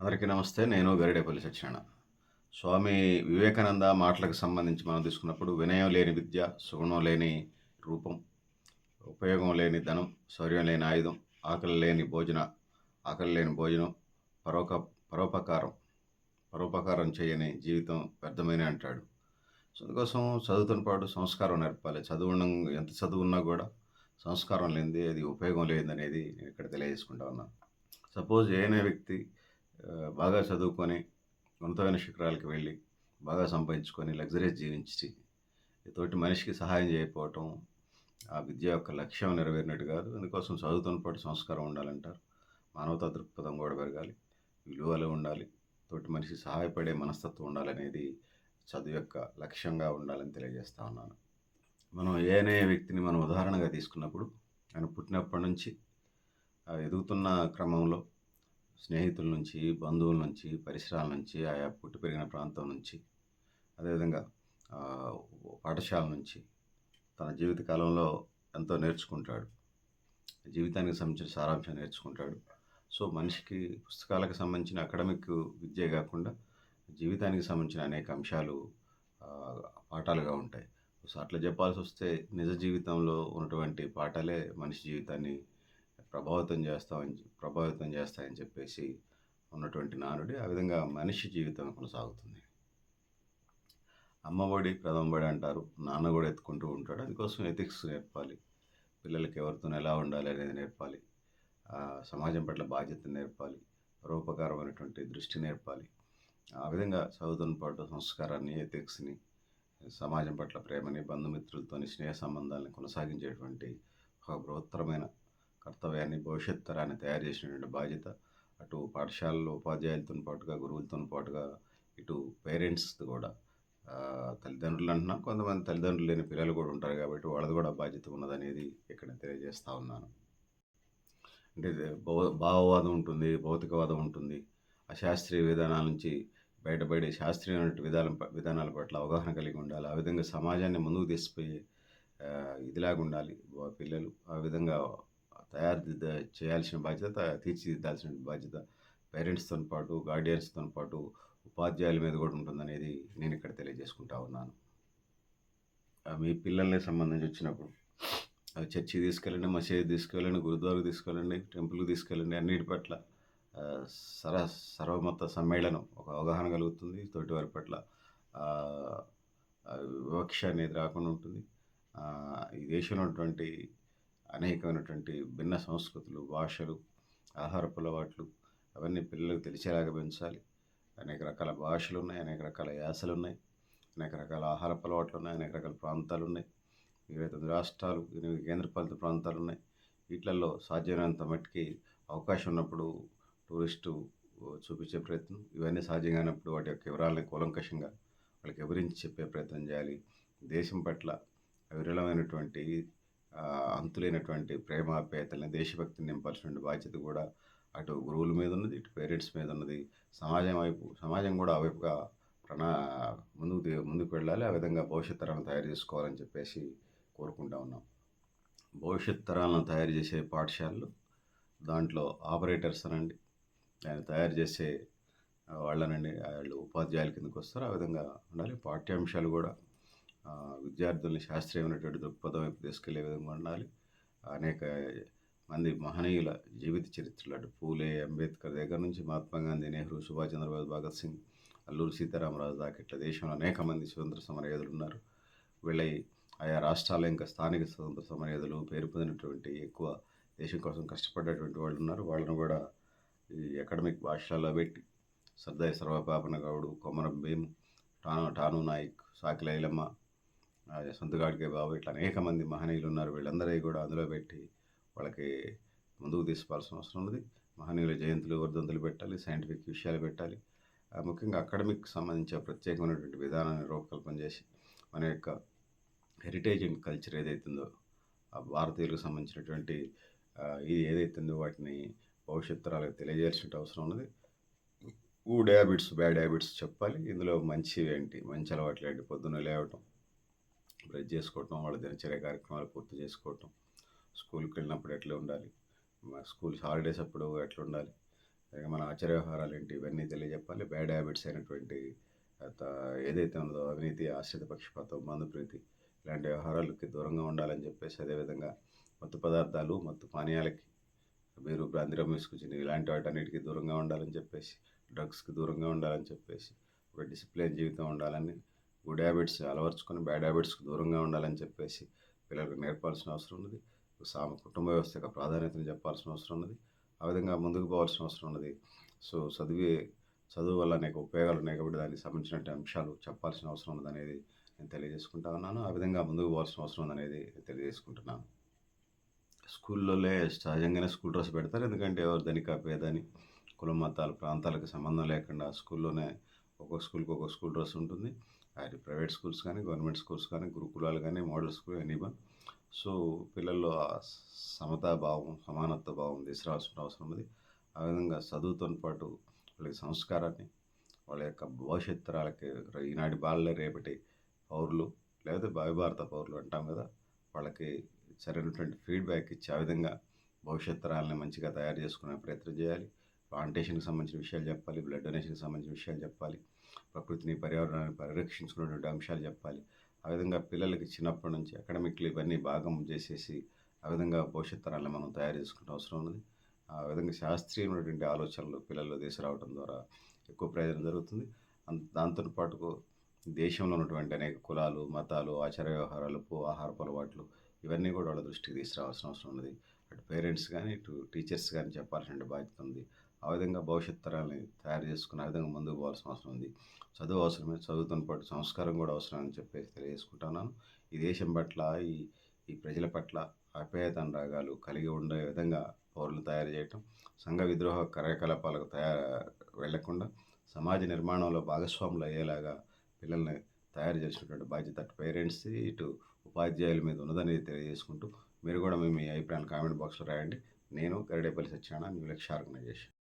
అందరికీ నమస్తే నేను గరిడేపల్లి సత్యనారాయణ. స్వామి వివేకానంద మాటలకు సంబంధించి మనం తీసుకున్నప్పుడు వినయం లేని విద్య సుగుణం లేని రూపం ఉపయోగం లేని ధనం శౌర్యం లేని ఆయుధం ఆకలి లేని భోజన ఆకలి లేని భోజనం పరోక పరోపకారం పరోపకారం చేయని జీవితం వ్యర్థమైన అంటాడు. సో అందుకోసం చదువుతున్న పాటు సంస్కారం నేర్పాలి. చదువున్న ఎంత చదువున్నా కూడా సంస్కారం లేనిది అది ఉపయోగం లేదనేది నేను ఇక్కడ తెలియజేసుకుంటా ఉన్నాను. సపోజ్ ఏనే వ్యక్తి బాగా చదువుకొని ఉన్నతమైన శిఖరాలకు వెళ్ళి బాగా సంపాదించుకొని లగ్జరీస్ జీవించి తోటి మనిషికి సహాయం చేయకపోవటం ఆ విద్య యొక్క లక్ష్యం నెరవేరినట్టు కాదు. అందుకోసం చదువుతున్న పాటు సంస్కారం ఉండాలంటారు. మానవతా దృక్పథం కూడా పెరగాలి. విలువలు ఉండాలి. తోటి మనిషికి సహాయపడే మనస్తత్వం ఉండాలనేది చదువు యొక్క లక్ష్యంగా ఉండాలని తెలియజేస్తా ఉన్నాను. మనం ఏనే వ్యక్తిని మనం ఉదాహరణగా తీసుకున్నప్పుడు ఆయన పుట్టినప్పటి నుంచి ఎదుగుతున్న క్రమంలో స్నేహితుల నుంచి బంధువుల నుంచి పరిసరాల నుంచి ఆయా పుట్టి పెరిగిన ప్రాంతం నుంచి అదేవిధంగా పాఠశాల నుంచి తన జీవిత కాలంలో ఎంతో నేర్చుకుంటాడు. జీవితానికి సంబంధించిన సారాంశం నేర్చుకుంటాడు. సో మనిషికి పుస్తకాలకు సంబంధించిన అకాడమిక్ విద్య కాకుండా జీవితానికి సంబంధించిన అనేక అంశాలు పాఠాలుగా ఉంటాయి. సో అట్లా చెప్పాల్సి వస్తే నిజ జీవితంలో ఉన్నటువంటి పాఠాలే మనిషి జీవితాన్ని ప్రభావితం చేస్తామని ప్రభావితం చేస్తాయని చెప్పేసి ఉన్నటువంటి నానుడి ఆ విధంగా మనిషి జీవితం కొనసాగుతుంది. అమ్మఒడి ప్రథమబడి అంటారు. నాన్న కూడా ఎత్తుకుంటూ ఉంటాడు. అందుకోసం ఎథిక్స్ నేర్పాలి. పిల్లలకి ఎవరితో ఎలా ఉండాలి అనేది నేర్పాలి. సమాజం పట్ల బాధ్యత నేర్పాలి. పరోపకారమైనటువంటి దృష్టి నేర్పాలి. ఆ విధంగా చదువుతున్న పాటు సంస్కారాన్ని ఎథిక్స్ని సమాజం పట్ల ప్రేమని బంధుమిత్రులతోని స్నేహ సంబంధాలను కొనసాగించేటువంటి ఒక బృహత్తరమైన కర్తవ్యాన్ని భవిష్యత్ తరాన్ని తయారు చేసినటువంటి బాధ్యత. అటు పాఠశాలలో ఉపాధ్యాయులతో పాటుగా గురువులతో పాటుగా ఇటు పేరెంట్స్ కూడా. తల్లిదండ్రులు అంటున్నా కొంతమంది తల్లిదండ్రులు లేని పిల్లలు కూడా ఉంటారు కాబట్టి వాళ్ళది కూడా బాధ్యత ఉన్నదనేది ఇక్కడ తెలియజేస్తూ ఉన్నాను. అంటే భౌ- భావవాదం ఉంటుంది భౌతికవాదం ఉంటుంది. అశాస్త్రీయ విధానాల నుంచి బయటపడే శాస్త్రీయమైన విధానం విధానాల పట్ల అవగాహన కలిగి ఉండాలి. ఆ విధంగా సమాజాన్ని ముందుకు తీసిపోయే ఇదిలాగా ఉండాలి. పిల్లలు ఆ విధంగా తయారు చేయాల్సిన బాధ్యత తీర్చిదిద్దాల్సిన బాధ్యత పేరెంట్స్తో పాటు గార్డియన్స్తో పాటు ఉపాధ్యాయుల మీద కూడా ఉంటుందనేది నేను ఇక్కడ తెలియజేసుకుంటా ఉన్నాను. మీ పిల్లల్ని సంబంధించి వచ్చినప్పుడు చర్చి తీసుకెళ్ళండి మసీదు తీసుకెళ్ళండి గురుద్వారకు తీసుకెళ్ళండి టెంపుల్కి తీసుకెళ్ళండి అన్నిటి పట్ల సర సర్వమత సమ్మేళనం ఒక అవగాహన కలుగుతుంది. తోటి వారి పట్ల వివక్ష అనేది రాకుండా ఉంటుంది. ఈ దేశంలో ఉన్నటువంటి అనేకమైనటువంటి భిన్న సంస్కృతులు భాషలు ఆహారపు అలవాట్లు అవన్నీ పిల్లలకు తెలిసేలాగా పెంచాలి. అనేక రకాల భాషలు ఉన్నాయి అనేక రకాల యాసలు ఉన్నాయి అనేక రకాల ఆహారపు అలవాట్లు ఉన్నాయి అనేక రకాల ప్రాంతాలు ఉన్నాయి. ఇరవై తొమ్మిది రాష్ట్రాలు ఎనిమిది కేంద్రపాలిత ప్రాంతాలు ఉన్నాయి. వీటిల్లో సాధ్యమైనంత మట్టుకి అవకాశం ఉన్నప్పుడు టూరిస్టు చూపించే ప్రయత్నం ఇవన్నీ సాధ్యంగానప్పుడు వాటి యొక్క వివరాలని కూలంకషంగా వాళ్ళకి వివరించి చెప్పే ప్రయత్నం చేయాలి. దేశం పట్ల విరళమైనటువంటి అంతులేనటువంటి ప్రేమాప్యాయతల్ని దేశభక్తిని నింపాల్సినటువంటి బాధ్యత కూడా అటు గురువుల మీద ఉన్నది ఇటు పేరెంట్స్ మీద ఉన్నది. సమాజం వైపు సమాజం కూడా ఆ వైపుగా ప్రణా ముందుకు ముందుకు వెళ్ళాలి. ఆ విధంగా భవిష్యత్ తరాలను తయారు చేసుకోవాలని చెప్పేసి కోరుకుంటా ఉన్నాం. భవిష్యత్ తరాలను తయారు చేసే పాఠశాలలు దాంట్లో ఆపరేటర్స్ అనండి ఆయన తయారు చేసే వాళ్ళనండి వాళ్ళు ఉపాధ్యాయుల కిందకు వస్తారు. ఆ విధంగా ఉండాలి. పాఠ్యాంశాలు కూడా విద్యార్థుల్ని శాస్త్రీయమైనటువంటి దృక్పథం వైపు తీసుకెళ్ళే విధంగా ఉండాలి. అనేక మంది మహనీయుల జీవిత చరిత్రలు అటు పూలే అంబేద్కర్ దగ్గర నుంచి మహాత్మా గాంధీ నెహ్రూ సుభాష్ చంద్రబోస్ భగత్ సింగ్ అల్లూరి సీతారామరాజు దాకా ఇట్లా దేశంలో అనేక మంది స్వతంత్ర సమరయోధులు ఉన్నారు. వీళ్ళ ఆయా రాష్ట్రాల ఇంకా స్థానిక స్వతంత్ర సమరయోధులు పేరు పొందినటువంటి ఎక్కువ దేశం కోసం కష్టపడేటువంటి వాళ్ళు ఉన్నారు. వాళ్ళను కూడా ఈ అకాడమిక్ భాషల్లో పెట్టి సర్దాయి సర్వపాపన గౌడు కొమరం భీమ్ టాను టాను నాయక్ సాకి లైలమ్మ సొంతగాడికే బాబు ఇట్లా అనేక మంది మహనీయులు ఉన్నారు. వీళ్ళందరికీ కూడా అందులో పెట్టి వాళ్ళకి ముందుకు తీసుకోవాల్సిన అవసరం ఉన్నది. మహనీయుల జయంతులు వర్ధంతులు పెట్టాలి సైంటిఫిక్ విషయాలు పెట్టాలి. ముఖ్యంగా అకాడమిక్ సంబంధించిన ప్రత్యేకమైనటువంటి విధానాన్ని రూపకల్పన చేసి మన యొక్క హెరిటేజ్ అండ్ కల్చర్ ఏదైతుందో ఆ భారతీయులకు సంబంధించినటువంటి ఇది ఏదైతుందో వాటిని భవిష్యత్ తరాలకు తెలియజేయాల్సిన అవసరం ఉన్నది. గుడ్ హ్యాబిట్స్ బ్యాడ్ హ్యాబిట్స్ చెప్పాలి. ఇందులో మంచివి ఏంటి? మంచి అలవాట్లు ఏంటి పొద్దున్న లేవటం బ్రష్ చేసుకోవటం వాళ్ళ దినచర్య కార్యక్రమాలు పూర్తి చేసుకోవటం స్కూల్కి వెళ్ళినప్పుడు ఎట్లా ఉండాలి మా స్కూల్ హాలిడేస్ అప్పుడు ఎట్లా ఉండాలి మన ఆచార వ్యవహారాలు ఏంటి ఇవన్నీ తెలియజెప్పాలి. బ్యాడ్ హ్యాబిట్స్ అయినటువంటి ఏదైతే ఉందో అవినీతి ఆశ్రిత పక్షపాతం మందు ప్రీతి ఇలాంటి వ్యవహారాలకి దూరంగా ఉండాలని చెప్పేసి అదేవిధంగా మత్తు పదార్థాలు మత్తు పానీయాలకి మీరు బ్రాంతిరం తీసుకొచ్చి ఇలాంటి వాటన్నిటికీ దూరంగా ఉండాలని చెప్పేసి డ్రగ్స్కి దూరంగా ఉండాలని చెప్పేసి ఒక డిసిప్లిన్ జీవితం ఉండాలని గుడ్ హ్యాబిట్స్ అలవర్చుకొని బ్యాడ్ హ్యాబిట్స్కి దూరంగా ఉండాలని చెప్పేసి పిల్లలకు నేర్పాల్సిన అవసరం ఉన్నది. సామ కుటుంబ వ్యవస్థ యొక్క ప్రాధాన్యతను చెప్పాల్సిన అవసరం ఉన్నది. ఆ విధంగా ముందుకు పోవాల్సిన అవసరం ఉన్నది. సో చదివే చదువు వల్ల అనేక ఉపయోగాలు ఉన్నాయి కాబట్టి దానికి సంబంధించిన అంశాలు చెప్పాల్సిన అవసరం ఉన్నదనేది నేను తెలియజేసుకుంటా ఉన్నాను. ఆ విధంగా ముందుకు పోవాల్సిన అవసరం ఉందనేది తెలియజేసుకుంటున్నాను. స్కూల్లోనే సహజంగానే స్కూల్ డ్రెస్ పెడతారు. ఎందుకంటే ఎవరు ధనిక పేదని కుల మతాలు ప్రాంతాలకు సంబంధం లేకుండా స్కూల్లోనే ఒక్కొక్క స్కూల్కి ఒక్కొక్క స్కూల్ డ్రెస్ ఉంటుంది. అది ప్రైవేట్ స్కూల్స్ కానీ గవర్నమెంట్ స్కూల్స్ కానీ గురుకులాలు కానీ మోడల్ స్కూల్ ఎనీవన్ సో పిల్లల్లో ఆ సమతా భావం సమానత్వ భావం తీసుకురావాల్సిన అవసరం ఉంది ఆ విధంగా చదువుతో పాటు వాళ్ళకి సంస్కారాన్ని వాళ్ళ యొక్క భవిష్యత్ తరాలకి ఈనాటి బాలలే రేపటి పౌరులు లేకపోతే భావి భారత పౌరులు అంటాం కదా వాళ్ళకి సరైనటువంటి ఫీడ్బ్యాక్ ఇచ్చి ఆ విధంగా భవిష్యత్ తరాలని మంచిగా తయారు చేసుకునే ప్రయత్నం చేయాలి. ప్లాంటేషన్కి సంబంధించిన విషయాలు చెప్పాలి బ్లడ్ డొనేషన్కి సంబంధించిన విషయాలు చెప్పాలి. ప్రకృతిని పర్యావరణాన్ని పరిరక్షించుకునేటువంటి అంశాలు చెప్పాలి. ఆ విధంగా పిల్లలకి చిన్నప్పటి నుంచి అకాడమిక్లు ఇవన్నీ భాగం చేసేసి ఆ విధంగా భవిష్యత్ తరాలను మనం తయారు చేసుకునే అవసరం ఉన్నది. ఆ విధంగా శాస్త్రీయమైనటువంటి ఆలోచనలు పిల్లల్లో తీసుకురావడం ద్వారా ఎక్కువ ప్రయోజనం జరుగుతుంది. దాంతో పాటు దేశంలో ఉన్నటువంటి అనేక కులాలు మతాలు ఆచార వ్యవహారాలు ఆహారపు అలవాట్లు ఇవన్నీ కూడా వాళ్ళ దృష్టికి తీసుకురావాల్సిన అవసరం ఉన్నది. అటు పేరెంట్స్ కానీ ఇటు టీచర్స్ కానీ చెప్పాల్సిన బాధ్యత ఉంది. ఆ విధంగా భవిష్యత్ తరాలని తయారు చేసుకుని ఆ విధంగా ముందుకు పోవాల్సిన అవసరం ఉంది. చదువు అవసరమే చదువుతో పాటు సంస్కారం కూడా అవసరం అని చెప్పేసి తెలియజేసుకుంటున్నాను. ఈ దేశం పట్ల ఈ ఈ ప్రజల పట్ల ఆప్యాయత అనురాగాలు కలిగి ఉండే విధంగా పౌరులు తయారు చేయటం సంఘ విద్రోహ కార్యకలాపాలకు తయారు వెళ్ళకుండా సమాజ నిర్మాణంలో భాగస్వాములు అయ్యేలాగా పిల్లల్ని తయారు చేసినటువంటి బాధ్యత అటు పేరెంట్స్ ఇటు ఉపాధ్యాయుల మీద ఉన్నదనేది తెలియజేసుకుంటూ మీరు కూడా మీ అభిప్రాయాలు కామెంట్ బాక్స్లో రాయండి. నేను Garidepalli Satyanarayana new lex organisation.